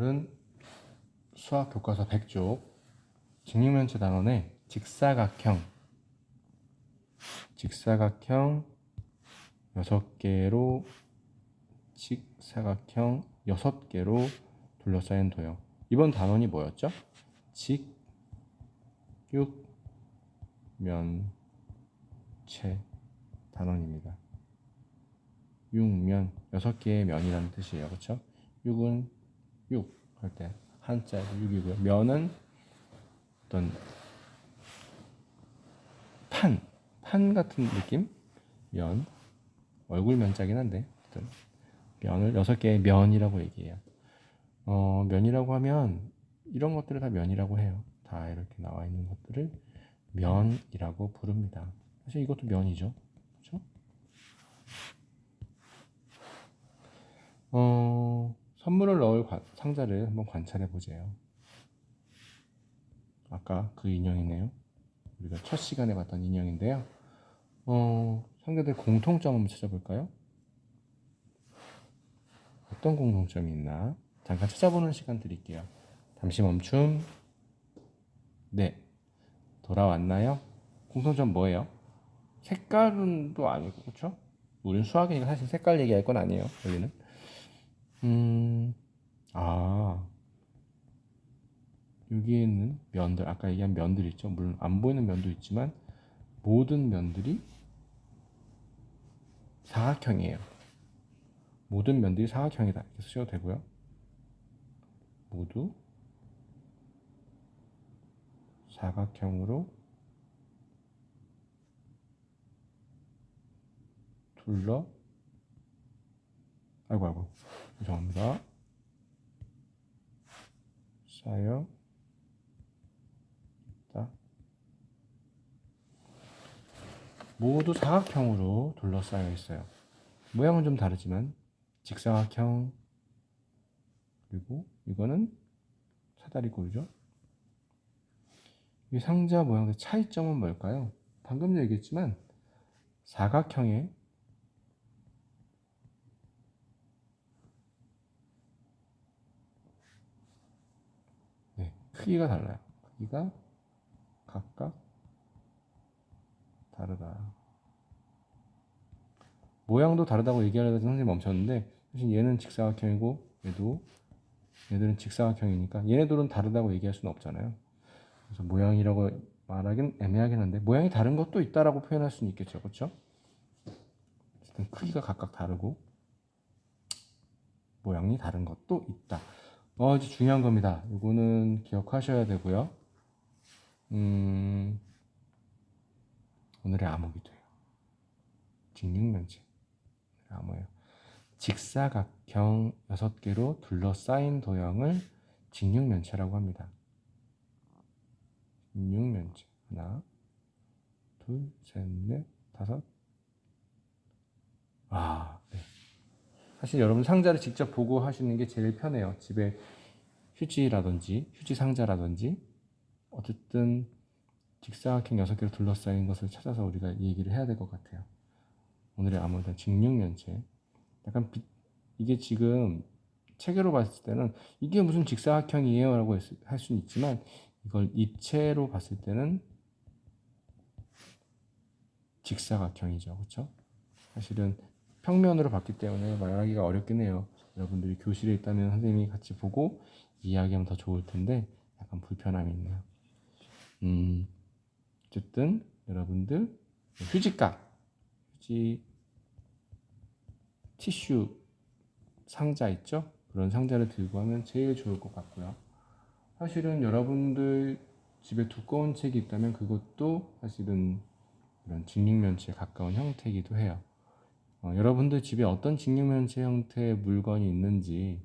오늘은 수학 교과서 100쪽 직육면체 단원의 직사각형 직사각형 6개로 직사각형 6개로 둘러싸인 도형 이번 단원이 뭐였죠? 직육면체 단원입니다. 육면 여섯 개의 면이라는 뜻이에요. 그렇죠? 육은 육할때 한자로 육이고요. 면은 어떤 판, 판 같은 느낌? 면 얼굴 면자긴 한데 어떤 면을 여섯 개의 면이라고 얘기해요. 어, 면이라고 하면 이런 것들을 다 면이라고 해요. 다 이렇게 나와 있는 것들을 면이라고 부릅니다. 사실 이것도 면이죠. 그렇죠? 어, 선물을 넣을 관- 상자를 한번 관찰해 보세요. 아까 그 인형이네요. 우리가 첫 시간에 봤던 인형인데요. 어, 상자들 공통점 한번 찾아볼까요? 어떤 공통점이 있나? 잠깐 찾아보는 시간 드릴게요. 잠시 멈춤. 네. 돌아왔나요? 공통점 뭐예요? 색깔은 또 아니고, 그렇죠? 우린 수학이니까 사실 색깔 얘기할 건 아니에요. 여기는. 음, 아, 여기에 있는 면들, 아까 얘기한 면들 있죠. 물론 안 보이는 면도 있지만 모든 면들이 사각형이에요. 모든 면들이 사각형이다. 이렇게 쓰셔도 되고요. 모두 사각형으로 둘러 아이고 아이고 죄송합니다. 쌓여 있다. 모두 사각형으로 둘러싸여 있어요. 모양은 좀 다르지만 직사각형 그리고 이거는 사다리 꼴이죠. 이 상자 모양의 차이점은 뭘까요? 방금 얘기했지만 사각형의 네, 크기가 달라요. 크기가 각각 다르다. 모양도 다르다고 얘기하려다 선생님 멈췄는데 사실 얘는 직사각형이고 얘도 얘들은 직사각형이니까 얘네들은 다르다고 얘기할 수는 없잖아요. 그래서 모양이라고 말하긴 애매하긴 한데 모양이 다른 것도 있다라고 표현할 수는 있겠죠, 그렇죠? 크기가 각각 다르고 모양이 다른 것도 있다. 어, 이제 중요한 겁니다. 이거는 기억하셔야 되고요. 음, 오늘의 암흑이 돼요. 직육면체. 암호예요. 직사각형 6개로 둘러싸인 도형을 직육면체라고 합니다. 직육면체. 하나, 둘, 셋, 넷, 다섯. 아, 네. 사실 여러분 상자를 직접 보고 하시는 게 제일 편해요. 집에 휴지라든지 휴지 상자라든지 어쨌든 직사각형 6개로 둘러싸인 것을 찾아서 우리가 얘기를 해야 될 것 같아요. 오늘의 아무튼 직육면체. 약간 비- 이게 지금 체계로 봤을 때는 이게 무슨 직사각형이에요 라고 할 수는 있지만 이걸 입체로 봤을 때는 직사각형이죠. 그렇죠? 사실은 평면으로 봤기 때문에 말하기가 어렵긴 해요. 여러분들이 교실에 있다면 선생님이 같이 보고 이야기하면 더 좋을 텐데 약간 불편함이 있네요. 음, 어쨌든 여러분들 휴지값, 휴지 티슈 상자 있죠? 그런 상자를 들고 하면 제일 좋을 것 같고요. 사실은 여러분들 집에 두꺼운 책이 있다면 그것도 사실은 이런 직육면체에 가까운 형태이기도 해요. 어, 여러분들 집에 어떤 직육면체 형태의 물건이 있는지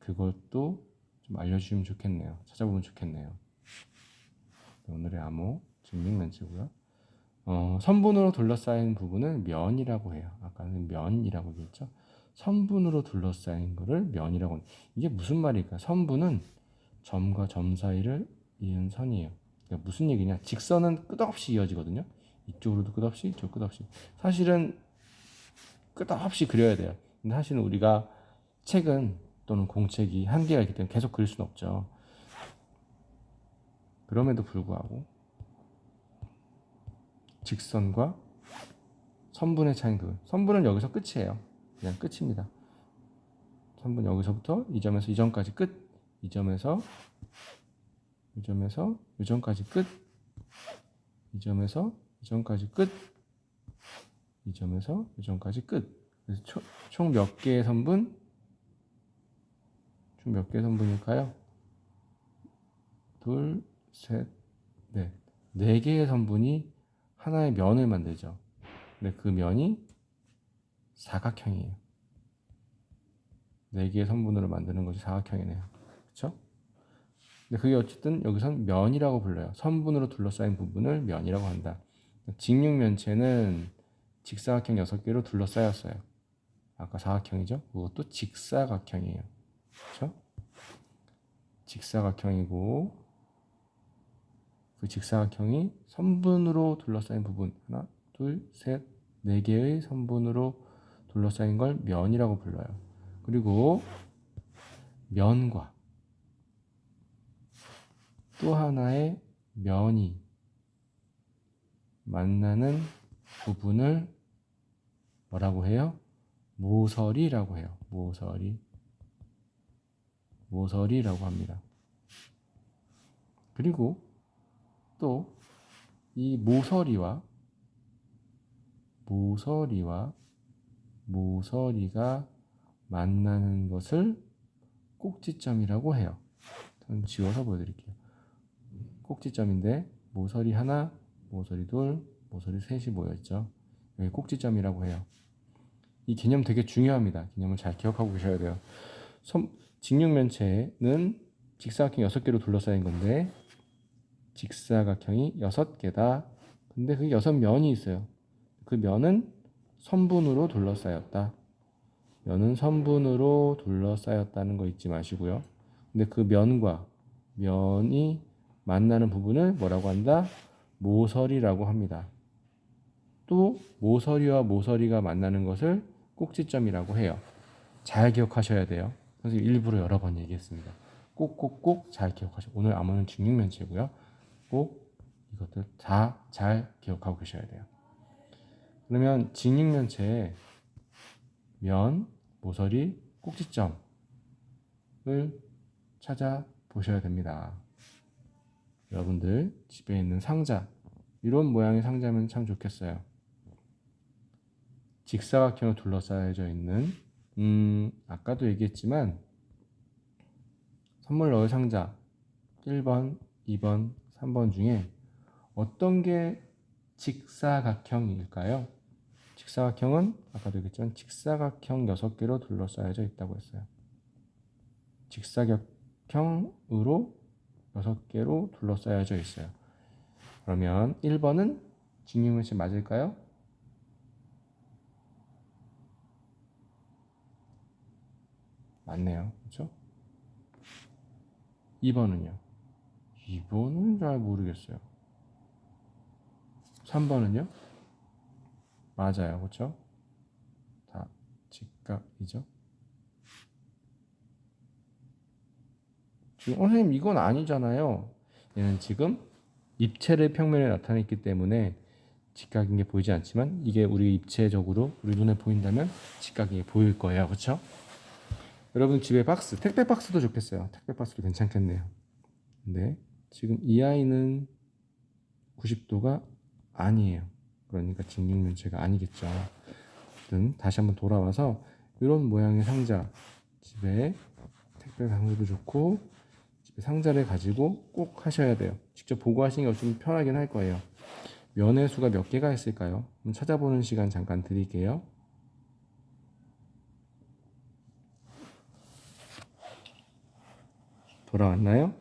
그것도 좀 알려주시면 좋겠네요. 찾아보면 좋겠네요. 오늘의 암호 직육면체고요. 어, 선분으로 둘러싸인 부분을 면이라고 해요. 아까는 면이라고 얘기했죠. 선분으로 둘러싸인 거를 면이라고 합니다. 이게 무슨 말일까? 선분은 점과 점 사이를 이은 선이에요. 그러니까 무슨 얘기냐? 직선은 끝없이 이어지거든요. 이쪽으로도 끝없이, 이쪽 끝없이. 사실은 끝없이 그려야 돼요. 근데 사실은 우리가 책은 또는 공책이 한계가 있기 때문에 계속 그릴 수는 없죠. 그럼에도 불구하고 직선과 선분의 차이는 그 선분은 여기서 끝이에요. 그냥 끝입니다. 선분 여기서부터 이 점에서 이 점까지 끝. 이 점에서 이 점에서 이 점까지 끝. 이 점에서 이 점까지 끝. 이 점에서 이 점까지 끝. 그래서 총 몇 개의 선분? 총 몇 개의 선분일까요? 둘, 셋, 넷. 네 개의 선분이 하나의 면을 만들죠. 근데 그 면이 사각형이에요. 네 개의 선분으로 만드는 것이 사각형이네요. 그렇죠? 근데 그게 어쨌든 여기선 면이라고 불러요. 선분으로 둘러싸인 부분을 면이라고 한다. 직육면체는 직사각형 6개로 둘러싸였어요. 아까 사각형이죠? 그것도 직사각형이에요. 그렇죠? 직사각형이고 그 직사각형이 선분으로 둘러싸인 부분 하나, 둘, 셋, 네 개의 선분으로 둘러싸인 걸 면이라고 불러요. 그리고 면과 또 하나의 면이 만나는 부분을 뭐라고 해요? 모서리라고 해요. 모서리. 모서리라고 합니다. 그리고 또 이 모서리와 모서리와 모서리가 만나는 것을 꼭지점이라고 해요. 저는 지워서 보여드릴게요. 꼭지점인데 모서리 하나, 모서리 둘, 모서리 셋이 모여있죠. 여기 꼭지점이라고 해요. 이 개념 되게 중요합니다. 개념을 잘 기억하고 계셔야 돼요. 선, 직육면체는 직사각형 6개로 둘러싸인 건데 직사각형이 6개다. 근데 그 6면이 있어요. 그 면은 선분으로 둘러싸였다. 면은 선분으로 둘러싸였다는 거 잊지 마시고요. 근데 그 면과 면이 만나는 부분을 뭐라고 한다? 모서리라고 합니다. 또 모서리와 모서리가 만나는 것을 꼭지점이라고 해요. 잘 기억하셔야 돼요. 선생님 일부러 여러 번 얘기했습니다. 꼭꼭꼭 잘 기억하셔. 오늘 암호는 직육면체고요. 꼭 이것들 다 잘 기억하고 계셔야 돼요. 그러면 직육면체의 면, 모서리, 꼭지점을 찾아 보셔야 됩니다. 여러분들 집에 있는 상자 이런 모양의 상자면 참 좋겠어요. 직사각형으로 둘러싸여져 있는 음 아까도 얘기했지만 선물 넣을 상자 1번, 2번, 3번 중에 어떤 게 직사각형일까요? 직사각형은 아까도 얘기했지만 직사각형 6개로 둘러싸여져 있다고 했어요. 직사각형으로 6개로 둘러싸여져 있어요. 그러면 1번은 직육면체 맞을까요? 맞네요. 그렇죠? 2번은요? 2번은 잘 모르겠어요. 3번은요? 맞아요. 그렇죠? 다 직각이죠. 지금 어, 선생님 이건 아니잖아요. 얘는 지금 입체를 평면에 나타냈기 때문에 직각인 게 보이지 않지만 이게 우리 입체적으로 우리 눈에 보인다면 직각이 보일 거예요. 그렇죠? 여러분 집에 박스, 택배 박스도 좋겠어요. 택배 박스도 괜찮겠네요. 근데 지금 이 아이는 90도가 아니에요. 그러니까 직육면체가 아니겠죠. 아무튼 다시 한번 돌아와서 이런 모양의 상자 집에 택배 상자도 좋고 집에 상자를 가지고 꼭 하셔야 돼요. 직접 보고 하시는 게 좀 편하긴 할 거예요. 면의 수가 몇 개가 있을까요? 찾아보는 시간 잠깐 드릴게요. 돌아왔나요?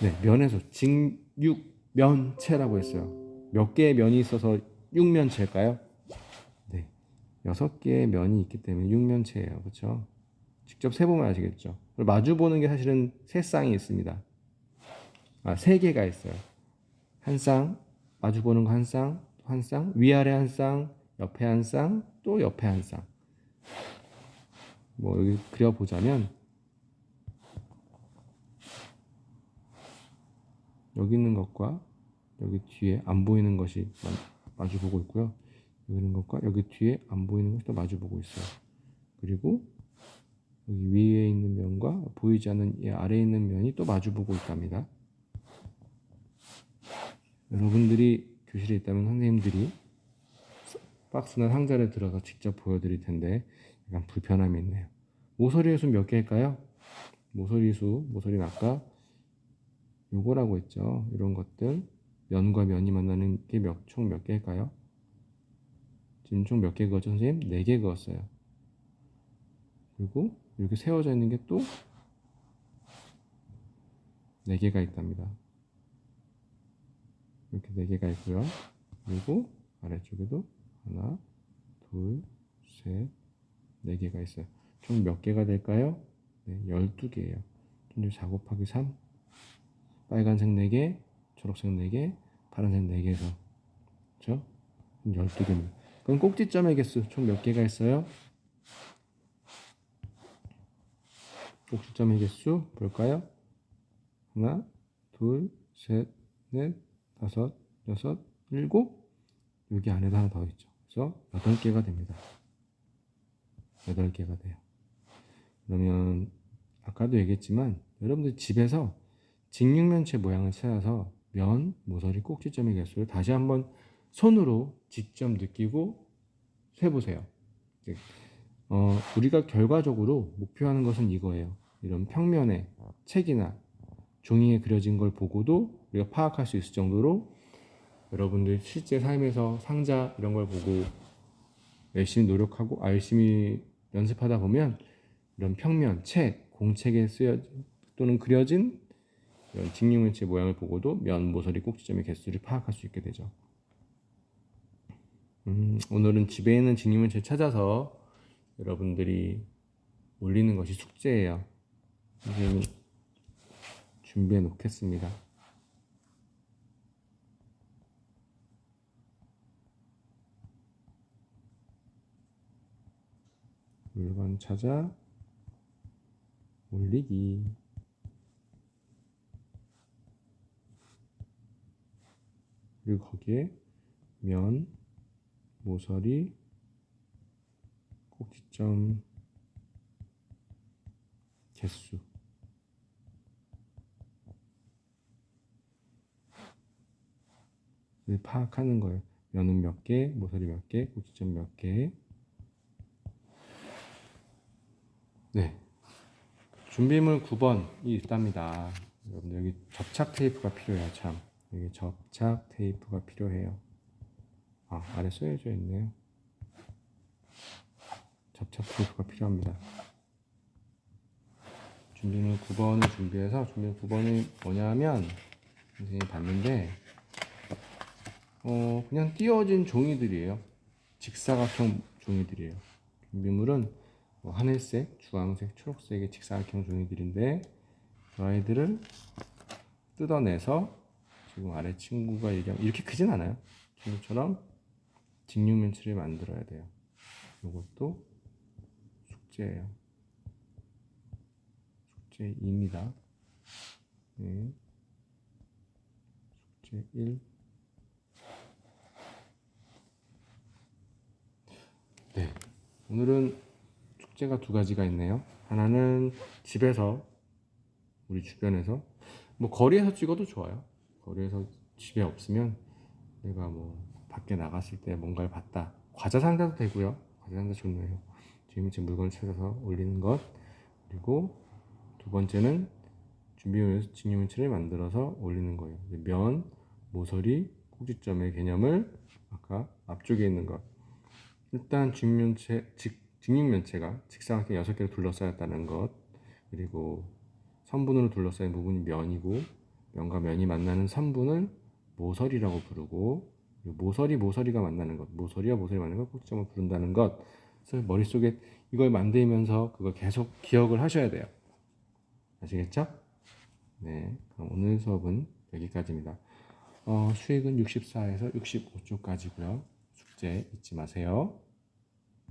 네, 면에서 직육면체라고 했어요. 몇 개의 면이 있어서 육면체일까요? 네, 여섯 개의 면이 있기 때문에 육면체예요. 그렇죠? 직접 세보면 아시겠죠? 마주 보는 게 사실은 세 쌍이 있습니다. 아, 세 개가 있어요. 한 쌍, 마주 보는 거 한 쌍, 한 쌍, 위아래 한 쌍, 옆에 한 쌍, 또 옆에 한 쌍. 뭐 여기 그려 보자면 여기 있는 것과 여기 뒤에 안 보이는 것이 마- 마주 보고 있고요. 여기 있는 것과 여기 뒤에 안 보이는 또 마주 보고 있어요. 그리고 여기 위에 있는 면과 보이지 않는 이 아래에 있는 면이 또 마주 보고 있답니다. 여러분들이 교실에 있다면 선생님들이 박스나 상자를 들어가 직접 보여드릴 텐데 약간 불편함이 있네요. 모서리의 수 몇 개일까요? 모서리 수, 모서리는 아까 요거라고 했죠. 이런 것들 면과 면이 만나는 게 몇 총 몇 개일까요? 지금 총 몇 개 그었죠, 선생님? 네 개 그었어요. 그리고 이렇게 세워져 있는 게 또 네 개가 있답니다. 이렇게 네 개가 있고요. 그리고 아래쪽에도 하나, 둘, 셋, 네 개가 있어요. 총 몇 개가 될까요? 네, 12개예요. 이제 4 곱하기 3. 빨간색 4개, 초록색 4개, 파란색 4개에서. 그렇죠? 12개입니다. 그럼 꼭지점의 개수 총 몇 개가 있어요? 꼭지점의 개수 볼까요? 하나, 둘, 셋, 넷, 다섯, 여섯, 일곱. 여기 안에도 하나 더 있죠. 그래서 여덟 개가 됩니다. 여덟 개가 돼요. 그러면 아까도 얘기했지만 여러분들 집에서 직육면체 모양을 찾아서 면, 모서리, 꼭지점의 개수를 다시 한번 손으로 직접 느끼고 세보세요. 어, 우리가 결과적으로 목표하는 것은 이거예요. 이런 평면에 책이나 종이에 그려진 걸 보고도 우리가 파악할 수 있을 정도로 여러분들 실제 삶에서 상자 이런 걸 보고 열심히 노력하고 아, 열심히 연습하다 보면 이런 평면, 책, 공책에 쓰여 또는 그려진 이런 직육면체 모양을 보고도 면, 모서리, 꼭지점의 개수를 파악할 수 있게 되죠. 음, 오늘은 집에 있는 직육면체를 찾아서 여러분들이 올리는 것이 숙제예요. 선생님이 준비해 놓겠습니다. 물건 찾아 올리기. 그리고 거기에 면, 모서리, 꼭지점, 개수. 를 파악하는 거예요. 면은 몇 개, 모서리 몇 개, 꼭지점 몇 개. 네. 준비물 9번이 있답니다. 여러분 여기 접착 테이프가 필요해요. 참 여기 접착 테이프가 필요해요. 아 아래 써져 있네요. 접착 테이프가 필요합니다. 준비물 9번을 준비해서 준비물 9번이 뭐냐면 선생님이 봤는데 어 그냥 띄어진 종이들이에요. 직사각형 종이들이에요. 준비물은 뭐 하늘색, 주황색, 초록색의 직사각형 종이들인데 그 아이들을 뜯어내서 지금 아래 친구가 얘기한 이렇게 크진 않아요. 친구처럼 직육면체를 만들어야 돼요. 이것도 숙제예요. 숙제 2입니다. 네. 숙제 1. 네. 오늘은 숙제가 두 가지가 있네요. 하나는 집에서 우리 주변에서 뭐 거리에서 찍어도 좋아요. 거리에서 집에 없으면 내가 뭐 밖에 나갔을 때 뭔가를 봤다. 과자 상자도 되고요. 과자 상자 좋네요. 재미있는 물건을 찾아서 올리는 것. 그리고 두 번째는 준비물에서 직육면체를 만들어서 올리는 거예요. 면, 모서리, 꼭지점의 개념을 아까 앞쪽에 있는 것. 일단 직면체, 직, 직육면체가 직사각형 6개로 둘러싸였다는 것 그리고 선분으로 둘러싸인 부분이 면이고 면과 면이 만나는 선분을 모서리라고 부르고 모서리 모서리가 만나는 것 모서리와 모서리 만나는 것 꼭지점을 부른다는 것 그래서 머릿속에 이걸 만들면서 그걸 계속 기억을 하셔야 돼요. 아시겠죠? 네 그럼 오늘 수업은 여기까지입니다. 어, 수익은 64에서 65초까지고요. 숙제 잊지 마세요